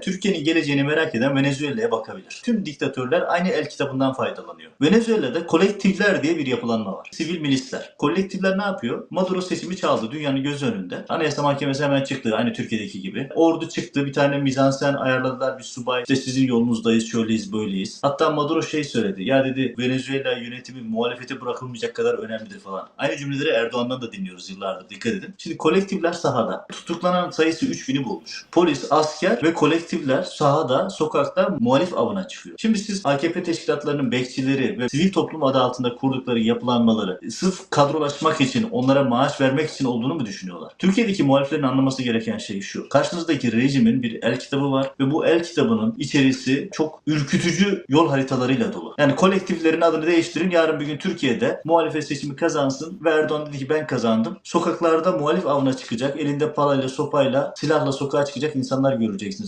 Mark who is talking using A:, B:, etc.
A: Türkiye'nin geleceğini merak eden Venezuela'ya bakabilir. Tüm diktatörler aynı el kitabından faydalanıyor. Venezuela'da kolektifler diye bir yapılanma var. Sivil milisler. Kolektifler ne yapıyor? Maduro seçimi çaldı dünyanın göz önünde. Anayasa Mahkemesi hemen çıktı aynı Türkiye'deki gibi. Ordu çıktı bir tane mizansen ayarladılar bir subay. İşte sizin yolunuzdayız şöyleyiz böyleyiz. Hatta Maduro şey söyledi. Ya dedi Venezuela yönetimi muhalefete bırakılmayacak kadar önemlidir falan. Aynı cümleleri Erdoğan'dan da dinliyoruz yıllardır dikkat edin. Şimdi kolektifler sahada. Tutuklanan sayısı 3000'i bulmuş. Polis, asker ve kolektifler sahada, sokakta muhalif avına çıkıyor. Şimdi siz AKP teşkilatlarının bekçileri ve sivil toplum adı altında kurdukları yapılanmaları sırf kadrolaşmak için, onlara maaş vermek için olduğunu mu düşünüyorlar? Türkiye'deki muhaliflerin anlaması gereken şey şu. Karşınızdaki rejimin bir el kitabı var ve bu el kitabının içerisi çok ürkütücü yol haritalarıyla dolu. Yani kolektiflerin adını değiştirin. Yarın bir gün Türkiye'de muhalefet seçimi kazansın ve Erdoğan dedi ki ben kazandım. Sokaklarda muhalif avına çıkacak. Elinde palayla, sopayla, silahla sokağa çıkacak insanlar göreceksiniz.